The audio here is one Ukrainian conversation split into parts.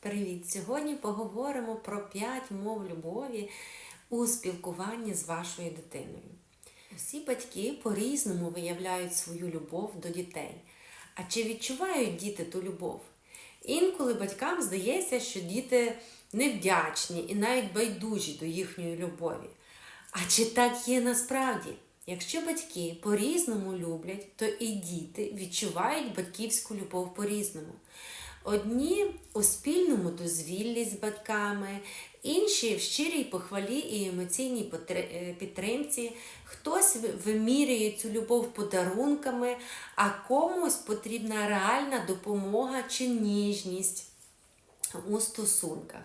Привіт! Сьогодні поговоримо про 5 мов любові у спілкуванні з вашою дитиною. Всі батьки по-різному виявляють свою любов до дітей. А чи відчувають діти ту любов? Інколи батькам здається, що діти невдячні і навіть байдужі до їхньої любові. А чи так є насправді? Якщо батьки по-різному люблять, то і діти відчувають батьківську любов по-різному. Одні у спільному дозвіллі з батьками, інші в щирій похвалі і емоційній е, підтримці, хтось вимірює цю любов подарунками, а комусь потрібна реальна допомога чи ніжність у стосунках.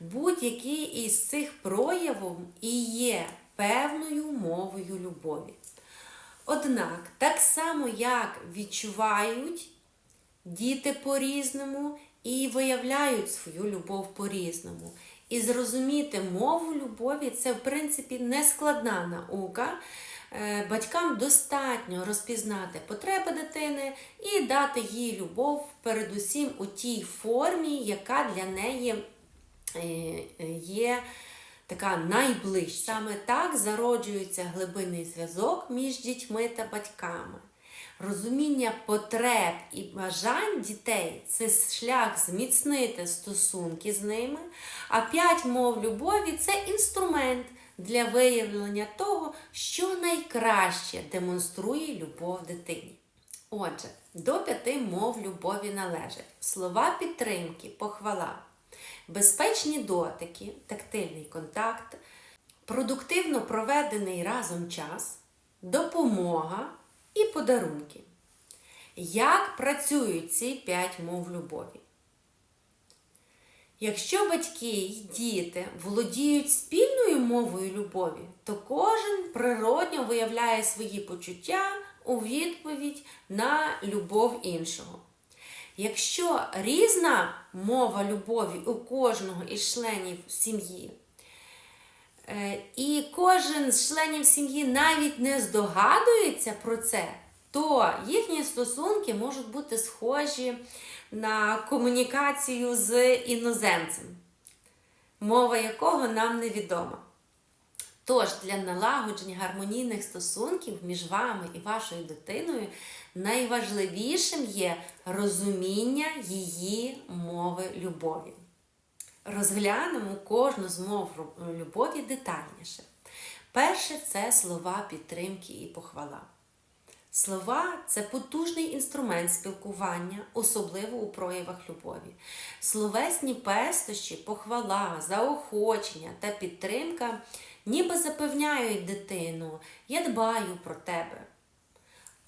Будь-який із цих проявів і є певною мовою любові. Однак, так само як відчувають діти по-різному і виявляють свою любов по-різному. І зрозуміти мову любові це, в принципі, не складна наука. Е, Батькам достатньо розпізнати потреби дитини і дати їй любов, передусім у тій формі, яка для неї е, є така найближча. Саме так зароджується глибинний зв'язок між дітьми та батьками. Розуміння потреб і бажань дітей це шлях зміцнити стосунки з ними, а п'ять мов любові це інструмент для виявлення того, що найкраще демонструє любов дитині. Отже, до п'яти мов любові належать слова підтримки, похвала, безпечні дотики, тактильний контакт, продуктивно проведений разом час, допомога і подарунки. Як працюють ці п'ять мов любові? Якщо батьки й діти володіють спільною мовою любові, то кожен природньо виявляє свої почуття у відповідь на любов іншого. Якщо різна мова любові у кожного із членів сім'ї, і кожен з членів сім'ї навіть не здогадується про це, то їхні стосунки можуть бути схожі на комунікацію з іноземцем, мова якого нам невідома. Тож для налагодження гармонійних стосунків між вами і вашою дитиною найважливішим є розуміння її мови любові. Розглянемо кожну з мов любові детальніше. Перше це слова підтримки і похвала. Слова це потужний інструмент спілкування, особливо у проявах любові. Словесні пестощі, похвала, заохочення та підтримка ніби запевняють дитину, я дбаю про тебе.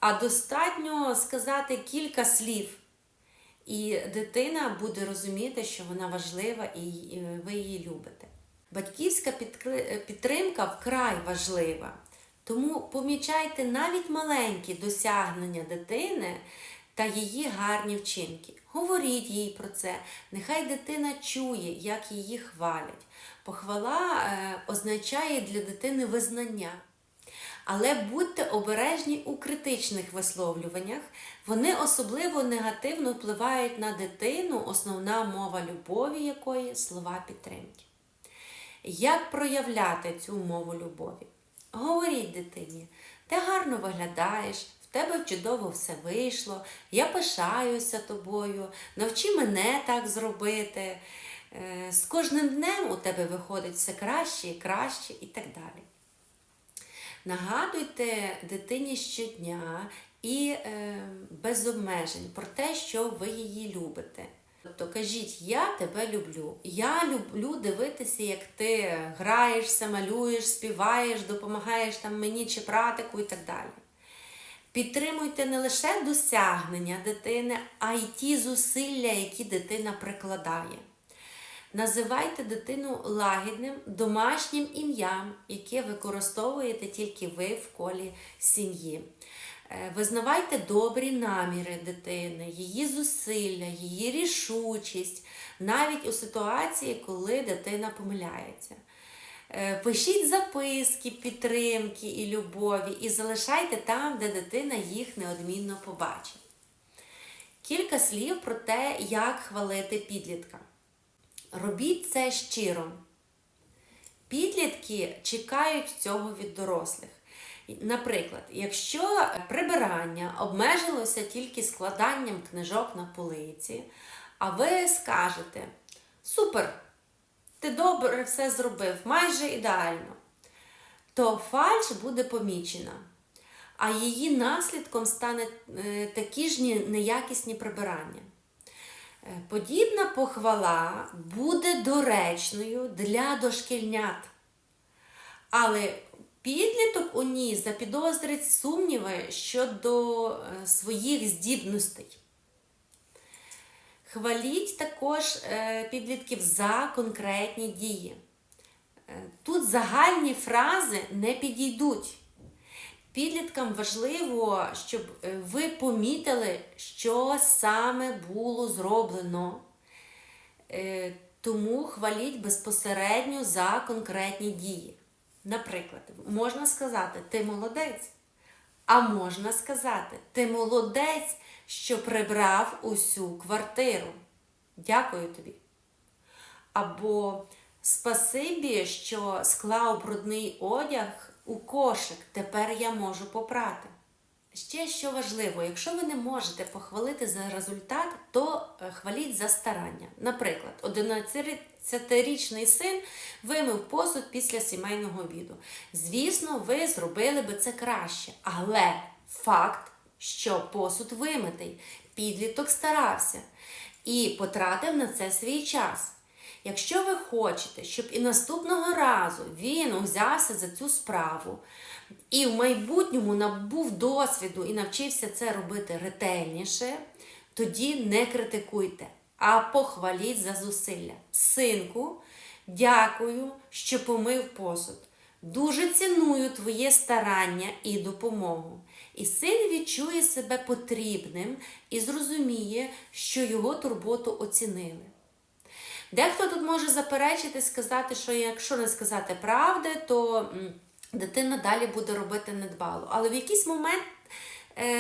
А достатньо сказати кілька слів, і дитина буде розуміти, що вона важлива і ви її любите. Батьківська підтримка вкрай важлива. Тому помічайте навіть маленькі досягнення дитини та її гарні вчинки. Говоріть їй про це, нехай дитина чує, як її хвалять. Похвала е, означає для дитини визнання. Але будьте обережні у критичних висловлюваннях, вони особливо негативно впливають на дитину, основна мова любові якої слова підтримки. Як проявляти цю мову любові? Говоріть дитині, ти гарно виглядаєш, в тебе чудово все вийшло, я пишаюся тобою, навчи мене так зробити. Е, З кожним днем у тебе виходить все краще і краще і так далі. Нагадуйте дитині щодня і е, без обмежень про те, що ви її любите. Тобто кажіть, я тебе люблю. Я люблю дивитися, як ти граєшся, малюєш, співаєш, допомагаєш там мені чи братику і так далі. Підтримуйте не лише досягнення дитини, а й ті зусилля, які дитина прикладає. Називайте дитину лагідним домашнім ім'ям, яке використовуєте тільки ви в колі сім'ї. Е, Визнавайте добрі наміри дитини, її зусилля, її рішучість, навіть у ситуації, коли дитина помиляється. Е, Пишіть записки, підтримки і любові і залишайте там, де дитина їх неодмінно побачить. Кілька слів про те, як хвалити підлітка. Робіть це щиро. Підлітки чекають цього від дорослих. Наприклад, якщо прибирання обмежилося тільки складанням книжок на полиці, а ви скажете: Супер! Ти добре все зробив, майже ідеально, то фальш буде помічена, а її наслідком стане е, такі ж неякісні прибирання. Е, Подібна похвала буде доречною для дошкільнят. Але підліток у ній запідозрить сумніви щодо е, своїх здібностей. Хваліть також е, підлітків за конкретні дії. Тут загальні фрази не підійдуть. Підліткам важливо, щоб е, ви помітили, що саме було зроблено. Е, Тому хваліть безпосередньо за конкретні дії. Наприклад, можна сказати, ти молодець. А можна сказати, ти молодець, що прибрав усю квартиру. Дякую тобі. Або спасибі, що склав брудний одяг у кошик, тепер я можу попрати. Ще що важливо, якщо ви не можете похвалити за результат, то е, хваліть за старання. Наприклад, 11-річний син вимив посуд після сімейного обіду. Звісно, ви зробили би це краще, але факт, що посуд вимитий, підліток старався і потратив на це свій час. Якщо ви хочете, щоб і наступного разу він узявся за цю справу і в майбутньому набув досвіду і навчився це робити ретельніше, тоді не критикуйте, а похваліть за зусилля. Синку, дякую, що помив посуд. Дуже ціную твоє старання і допомогу. І син відчує себе потрібним і зрозуміє, що його турботу оцінили. Дехто тут може заперечити, сказати, що якщо не сказати правди, то дитина далі буде робити недбало. Але в якийсь момент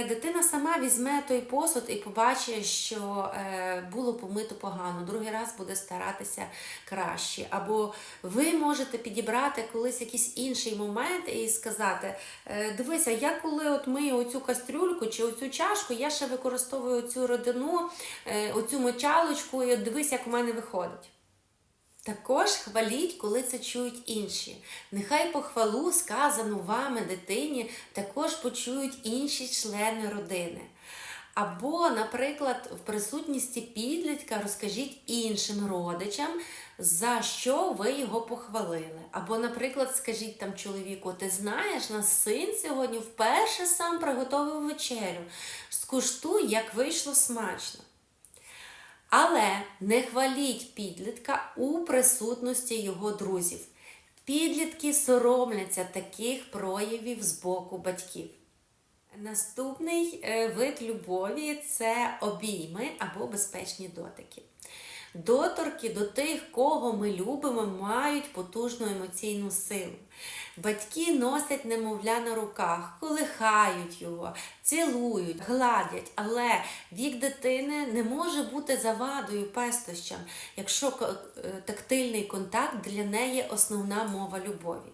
дитина сама візьме той посуд і побачить, що е, було помито погано, другий раз буде старатися краще. Або ви можете підібрати колись якийсь інший момент і сказати: е, дивися, я коли от мию оцю кастрюльку чи оцю чашку, я ще використовую цю родину, е, оцю мочалочку, і от дивись, як у мене виходить. Також хваліть, коли це чують інші. Нехай похвалу, сказану вами дитині, також почують інші члени родини. Або, наприклад, в присутності підлітка розкажіть іншим родичам, за що ви його похвалили. Або, наприклад, скажіть там чоловіку, ти знаєш, наш син сьогодні вперше сам приготовив вечерю. Скуштуй, як вийшло смачно. Але не хваліть підлітка у присутності його друзів. Підлітки соромляться таких проявів з боку батьків. Наступний е, вид любові це обійми або безпечні дотики. Доторки до тих, кого ми любимо, мають потужну емоційну силу. Батьки носять немовля на руках, колихають його, цілують, гладять, але вік дитини не може бути завадою пестощам, якщо е, тактильний контакт для неї основна мова любові.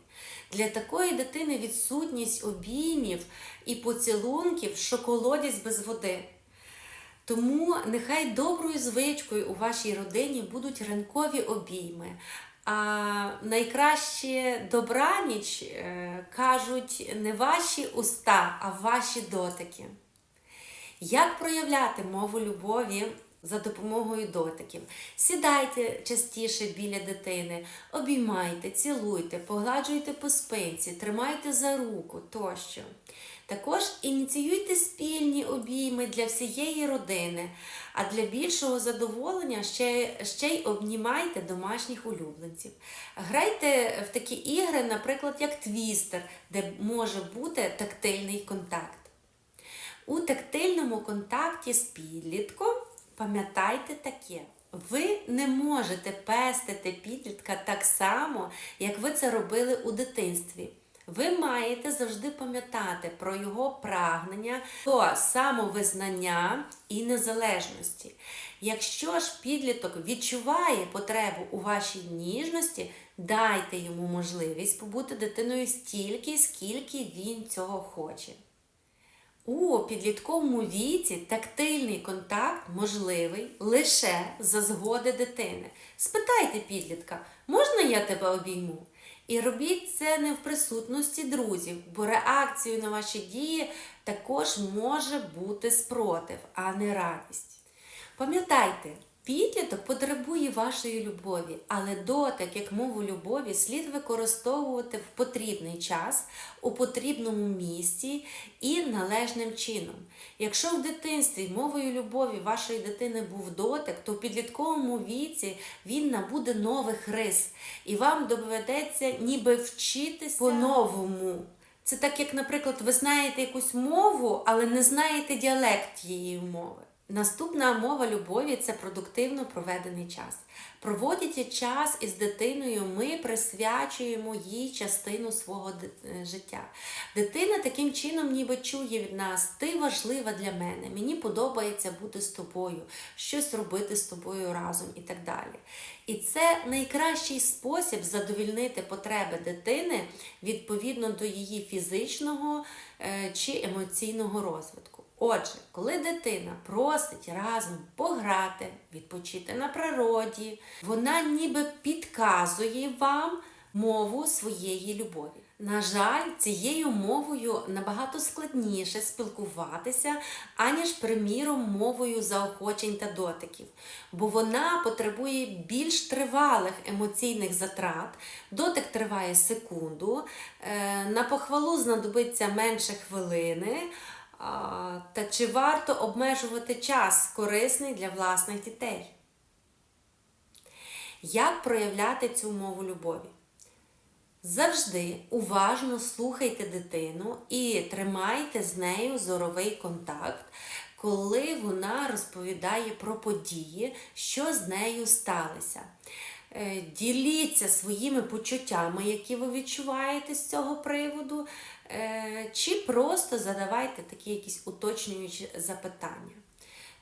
Для такої дитини відсутність обіймів і поцілунків, що колодязь без води. Тому нехай доброю звичкою у вашій родині будуть ранкові обійми. А найкраще добраніч е, кажуть не ваші уста, а ваші дотики. Як проявляти мову любові за допомогою дотиків? Сідайте частіше біля дитини, обіймайте, цілуйте, погладжуйте по спинці, тримайте за руку тощо. Також ініціюйте спільні обійми для всієї родини, а для більшого задоволення ще, ще й обнімайте домашніх улюбленців. Грайте в такі ігри, наприклад, як твістер, де може бути тактильний контакт. У тактильному контакті з підлітком пам'ятайте таке. Ви не можете пестити підлітка так само, як ви це робили у дитинстві. Ви маєте завжди пам'ятати про його прагнення до самовизнання і незалежності. Якщо ж підліток відчуває потребу у вашій ніжності, дайте йому можливість побути дитиною стільки, скільки він цього хоче. У підлітковому віці тактильний контакт можливий лише за згоди дитини. Спитайте підлітка, можна я тебе обійму? І робіть це не в присутності друзів, бо реакцією на ваші дії також може бути спротив, а не радість. Пам'ятайте, підліток потребує вашої любові, але дотик, як мову любові, слід використовувати в потрібний час, у потрібному місці і належним чином. Якщо в дитинстві мовою любові вашої дитини був дотик, то в підлітковому віці він набуде нових рис, і вам доведеться ніби вчитися по-новому. Це так, як, наприклад, ви знаєте якусь мову, але не знаєте діалект її мови. Наступна мова любові це продуктивно проведений час. Проводячи час із дитиною, ми присвячуємо їй частину свого е, життя. Дитина таким чином ніби чує від нас: ти важлива для мене, мені подобається бути з тобою, щось робити з тобою разом і так далі. І це найкращий спосіб задовільнити потреби дитини відповідно до її фізичного е, чи емоційного розвитку. Отже, коли дитина просить разом пограти, відпочити на природі, вона ніби підказує вам мову своєї любові. На жаль, цією мовою набагато складніше спілкуватися, аніж, приміром, мовою заохочень та дотиків, бо вона потребує більш тривалих емоційних затрат. Дотик триває секунду, е, на похвалу знадобиться менше хвилини. Та чи варто обмежувати час корисний для власних дітей? Як проявляти цю мову любові? Завжди уважно слухайте дитину і тримайте з нею зоровий контакт, коли вона розповідає про події, що з нею сталося. Е, Діліться своїми почуттями, які ви відчуваєте з цього приводу, е, чи просто задавайте такі якісь уточнюючі запитання.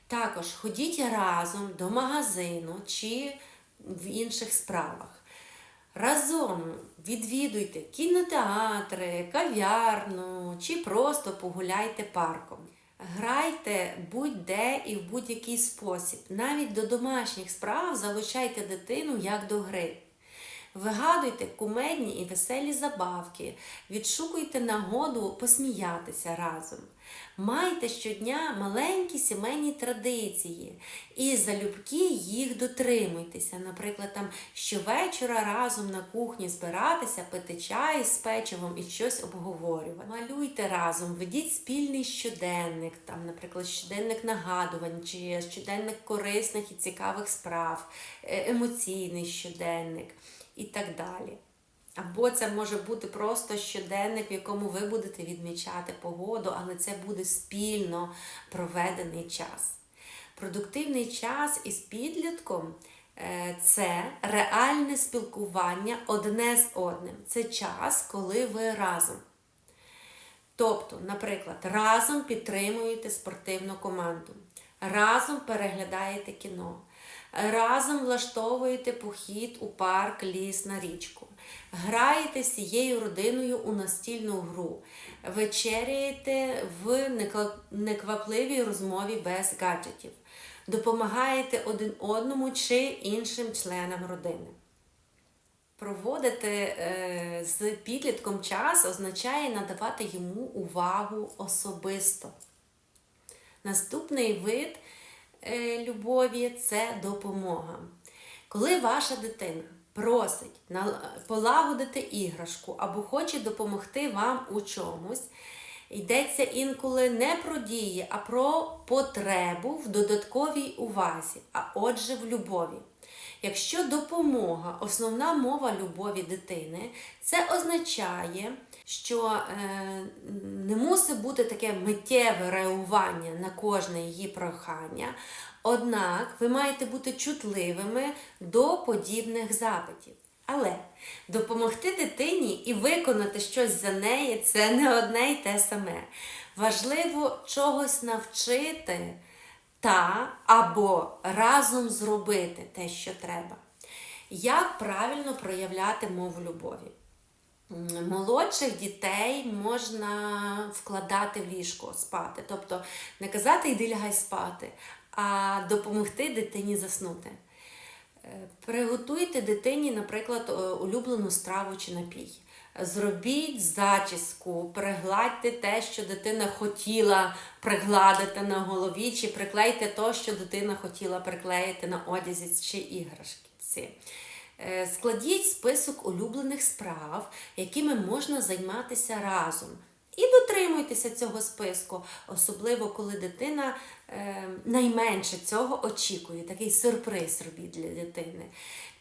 Також ходіть разом до магазину чи в інших справах. Разом відвідуйте кінотеатри, кав'ярну чи просто погуляйте парком. Грайте будь-де і в будь-який спосіб. Навіть до домашніх справ залучайте дитину як до гри. Вигадуйте кумедні і веселі забавки, відшукуйте нагоду посміятися разом. Майте щодня маленькі сімейні традиції і залюбки їх дотримуйтеся. Наприклад, там щовечора разом на кухні збиратися, пити чай з печивом і щось обговорювати. Малюйте разом, ведіть спільний щоденник, там, наприклад, щоденник нагадувань чи щоденник корисних і цікавих справ, е, емоційний щоденник і так далі. Або це може бути просто щоденник, в якому ви будете відмічати погоду, але це буде спільно проведений час. Продуктивний час із підлітком е, це реальне спілкування одне з одним. Це час, коли ви разом. Тобто, наприклад, разом підтримуєте спортивну команду, разом переглядаєте кіно, разом влаштовуєте похід у парк, ліс на річку, граєте з цією родиною у настільну гру, вечеряєте в неквапливій розмові без гаджетів, допомагаєте один одному чи іншим членам родини. Проводити е, з підлітком час означає надавати йому увагу особисто. Наступний вид е, любові це допомога. Коли ваша дитина просить полагодити іграшку або хоче допомогти вам у чомусь, йдеться інколи не про дії, а про потребу в додатковій увазі, а отже, в любові. Якщо допомога основна мова любові дитини, це означає, що е, не мусить бути таке миттєве реагування на кожне її прохання. Однак ви маєте бути чутливими до подібних запитів. Але допомогти дитині і виконати щось за неї це не одне й те саме. Важливо чогось навчити та або разом зробити те, що треба. Як правильно проявляти мову любові? Молодших дітей можна вкладати в ліжко спати. Тобто не казати йди лягай спати, а допомогти дитині заснути. Е, Приготуйте дитині, наприклад, улюблену страву чи напій. Зробіть зачіску, пригладьте те, що дитина хотіла пригладити на голові, чи приклейте те, що дитина хотіла приклеїти на одязі чи іграшці. Е, Складіть список улюблених справ, якими можна займатися разом. І дотримуйтеся цього списку, особливо коли дитина е, найменше цього очікує. Такий сюрприз робіть для дитини.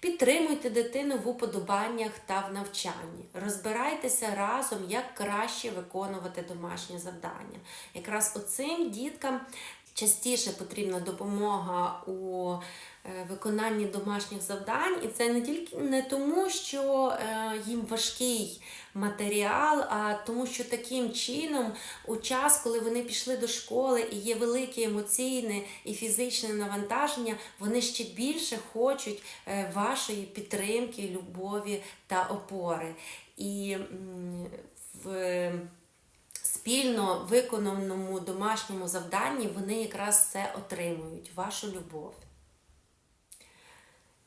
Підтримуйте дитину в уподобаннях та в навчанні. Розбирайтеся разом, як краще виконувати домашнє завдання. Якраз оцим діткам частіше потрібна допомога у е, виконанні домашніх завдань, і це не тільки не тому, що е, їм важкий матеріал, а тому, що таким чином, у час, коли вони пішли до школи і є велике емоційне і фізичне навантаження, вони ще більше хочуть е, вашої підтримки, любові та опори. І в спільно виконаному домашньому завданні вони якраз це отримують, вашу любов.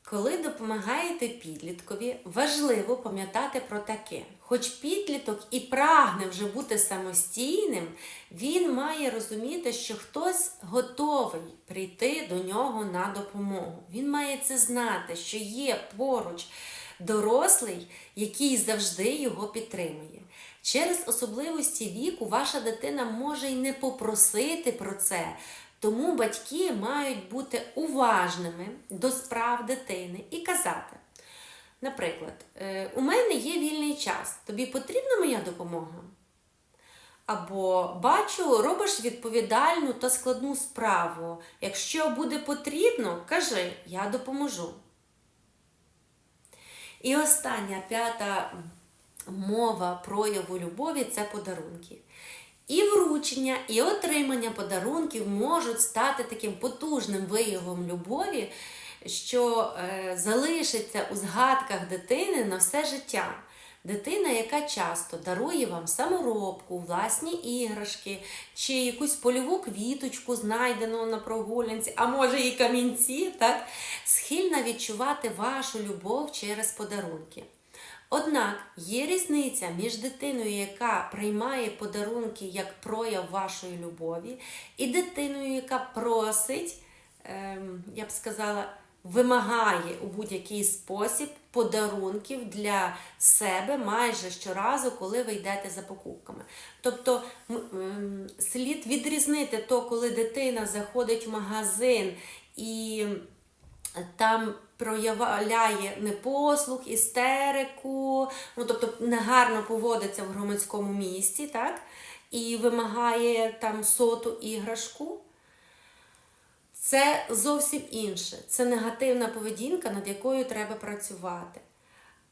Коли допомагаєте підліткові, важливо пам'ятати про таке. Хоч підліток і прагне вже бути самостійним, він має розуміти, що хтось готовий прийти до нього на допомогу. Він має це знати, що є поруч дорослий, який завжди його підтримує. Через особливості віку ваша дитина може й не попросити про це, тому батьки мають бути уважними до справ дитини і казати. Наприклад, «Е, у мене є вільний час, тобі потрібна моя допомога? Або бачу, робиш відповідальну та складну справу. Якщо буде потрібно, кажи, я допоможу. І остання п'ята мова прояву любові це подарунки. І вручення, і отримання подарунків можуть стати таким потужним виявом любові, що е, залишиться у згадках дитини на все життя. Дитина, яка часто дарує вам саморобку, власні іграшки, чи якусь польову квіточку, знайдену на прогулянці, а може і камінці, так, схильна відчувати вашу любов через подарунки. Однак є різниця між дитиною, яка приймає подарунки як прояв вашої любові, і дитиною, яка просить, ем, я б сказала, вимагає у будь-який спосіб подарунків для себе майже щоразу, коли ви йдете за покупками. Тобто ем, слід відрізнити то, коли дитина заходить в магазин і там проявляє непослух, істерику, ну тобто негарно поводиться в громадському місці, так? І вимагає там соту іграшку. Це зовсім інше. Це негативна поведінка, над якою треба працювати.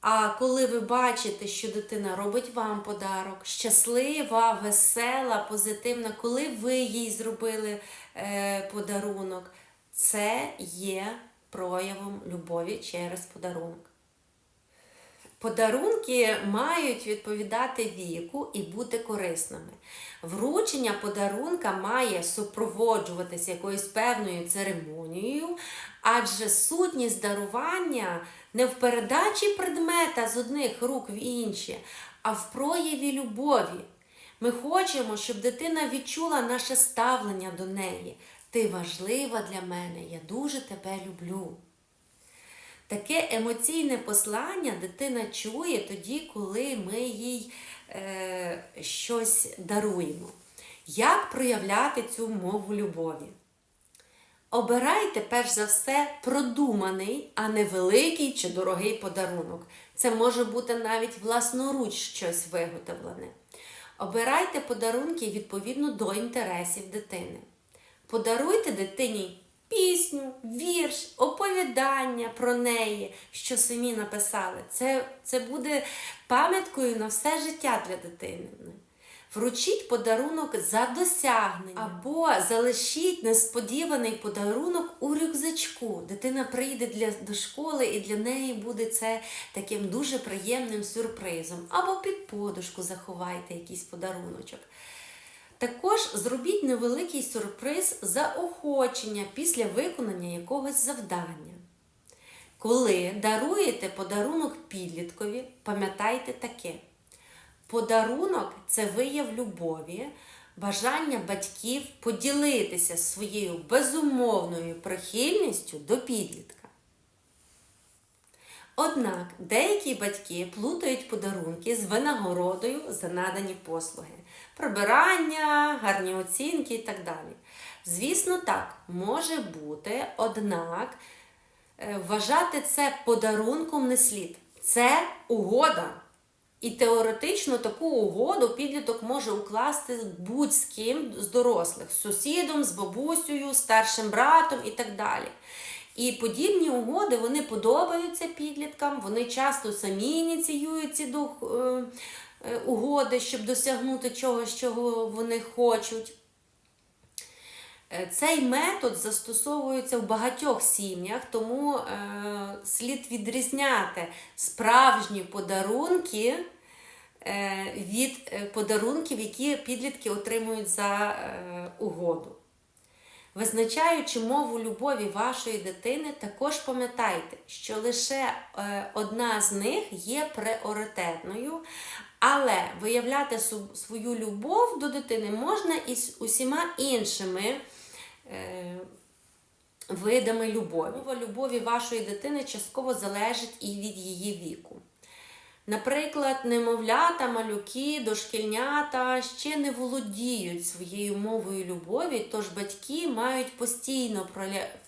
А коли ви бачите, що дитина робить вам подарок, щаслива, весела, позитивна, коли ви їй зробили е, подарунок, це є проявом любові через подарунок. Подарунки мають відповідати віку і бути корисними. Вручення подарунка має супроводжуватися якоюсь певною церемонією, адже сутність дарування не в передачі предмета з одних рук в інші, а в прояві любові. Ми хочемо, щоб дитина відчула наше ставлення до неї. Ти важлива для мене, я дуже тебе люблю. Таке емоційне послання дитина чує тоді, коли ми їй е, щось даруємо. Як проявляти цю мову любові? Обирайте, перш за все, продуманий, а не великий чи дорогий подарунок. Це може бути навіть власноруч щось виготовлене. Обирайте подарунки відповідно до інтересів дитини. Подаруйте дитині пісню, вірш, оповідання про неї, що самі написали. Це, це буде пам'яткою на все життя для дитини. Вручіть подарунок за досягнення або залишіть несподіваний подарунок у рюкзачку. Дитина прийде для, до школи і для неї буде це таким дуже приємним сюрпризом. Або під подушку заховайте якийсь подаруночок. Також зробіть невеликий сюрприз заохочення після виконання якогось завдання. Коли даруєте подарунок підліткові, пам'ятайте таке. Подарунок це вияв любові, бажання батьків поділитися своєю безумовною прихильністю до підлітка. Однак деякі батьки плутають подарунки з винагородою за надані послуги, прибирання, гарні оцінки і так далі. Звісно, так, може бути, однак е, вважати це подарунком не слід. Це угода. І теоретично таку угоду підліток може укласти будь з ким з дорослих, з сусідом, з бабусею, старшим братом і так далі. І подібні угоди вони подобаються підліткам, вони часто самі ініціюють ці дух, е, е, угоди, щоб досягнути чогось, чого вони хочуть. Е, Цей метод застосовується в багатьох сім'ях, тому е, слід відрізняти справжні подарунки від подарунків, які підлітки отримують за угоду. Визначаючи мову любові вашої дитини, також пам'ятайте, що лише е, одна з них є пріоритетною, але виявляти свою любов до дитини можна і з усіма іншими е, видами любові. Любові вашої дитини частково залежить і від її віку. Наприклад, немовлята, малюки, дошкільнята ще не володіють своєю мовою любові, тож батьки мають постійно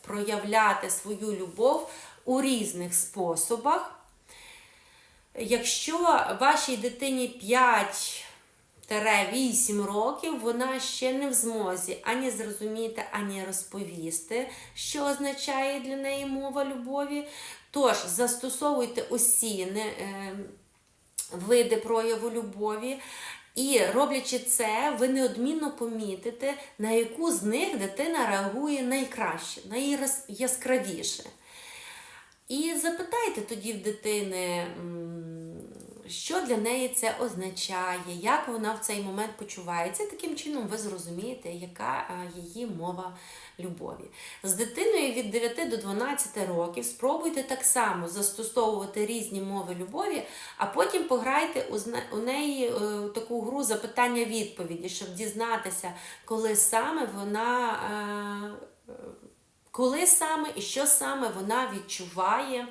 проявляти свою любов у різних способах. Якщо вашій дитині 5-8 років, вона ще не в змозі ані зрозуміти, ані розповісти, що означає для неї мова любові. Тож застосовуйте усі не, е, види прояву любові. І роблячи це, ви неодмінно помітите, на яку з них дитина реагує найкраще, найяскравіше. І запитайте тоді в дитини, що для неї це означає, як вона в цей момент почувається. Таким чином ви зрозумієте, яка її мова любові. З дитиною від 9 до 12 років спробуйте так само застосовувати різні мови любові, а потім пограйте у неї е, таку гру запитання-відповіді, щоб дізнатися, коли саме вона. е, е, коли саме і що саме вона відчуває,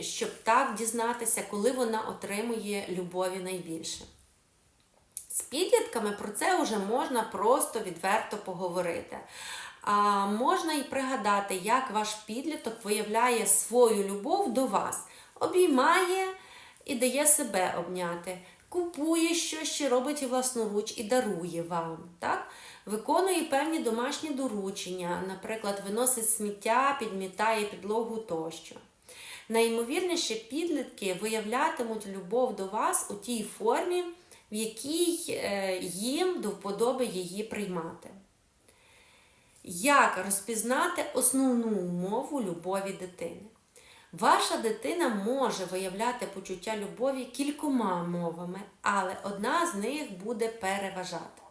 щоб так дізнатися, коли вона отримує любові найбільше. З підлітками про це вже можна просто відверто поговорити. А можна і пригадати, як ваш підліток виявляє свою любов до вас, обіймає і дає себе обняти, купує щось, що робить власноруч і дарує вам. Так? Виконує певні домашні доручення, наприклад, виносить сміття, підмітає підлогу тощо. Найімовірніше, підлітки виявлятимуть любов до вас у тій формі, в якій е, їм до вподоби її приймати. Як розпізнати основну мову любові дитини? Ваша дитина може виявляти почуття любові кількома мовами, але одна з них буде переважати.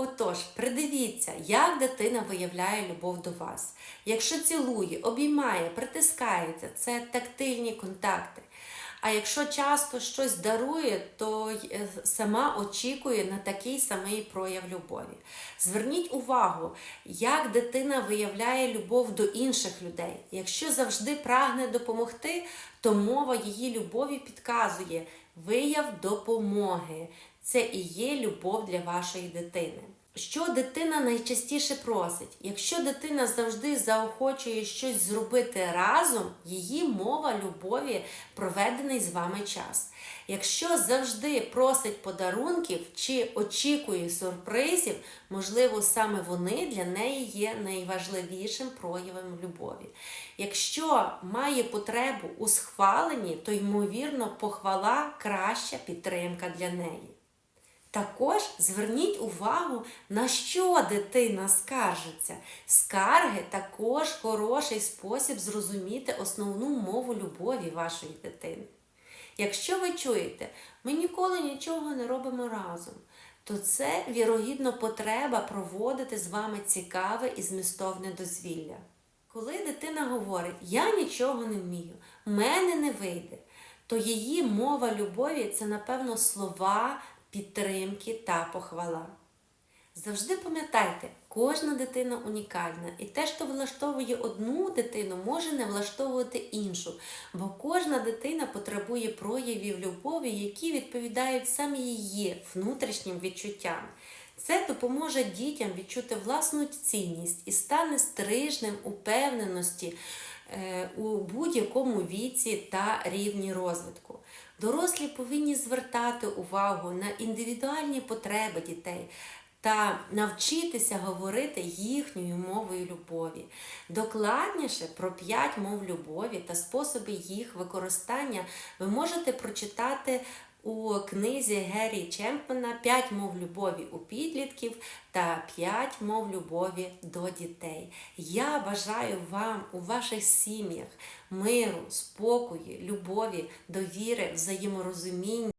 Отож, придивіться, як дитина виявляє любов до вас. Якщо цілує, обіймає, притискається, це тактильні контакти. А якщо часто щось дарує, то е, сама очікує на такий самий прояв любові. Зверніть увагу, як дитина виявляє любов до інших людей. Якщо завжди прагне допомогти, то мова її любові підказує вияв допомоги. Це і є любов для вашої дитини. Що дитина найчастіше просить? Якщо дитина завжди заохочує щось зробити разом, її мова любові проведений з вами час. Якщо завжди просить подарунків чи очікує сюрпризів, можливо, саме вони для неї є найважливішим проявом любові. Якщо має потребу у схваленні, то ймовірно похвала краща підтримка для неї. Також зверніть увагу, на що дитина скаржиться. Скарги також хороший спосіб зрозуміти основну мову любові вашої дитини. Якщо ви чуєте, ми ніколи нічого не робимо разом, то це вірогідно потреба проводити з вами цікаве і змістовне дозвілля. Коли дитина говорить Я нічого не вмію, мене не вийде, то її мова любові це, напевно, слова підтримки та похвала. Завжди пам'ятайте, кожна дитина унікальна, і те, що влаштовує одну дитину, може не влаштовувати іншу, бо кожна дитина потребує проявів любові, які відповідають саме її внутрішнім відчуттям. Це допоможе дітям відчути власну цінність і стане стрижнем упевненості е, у будь-якому віці та рівні розвитку. Дорослі повинні звертати увагу на індивідуальні потреби дітей та навчитися говорити їхньою мовою любові. Докладніше про п'ять мов любові та способи їх використання ви можете прочитати у книзі Геррі Чемпмена «П'ять мов любові у підлітків та п'ять мов любові до дітей. Я бажаю вам у ваших сім'ях миру, спокою, любові, довіри, взаєморозуміння.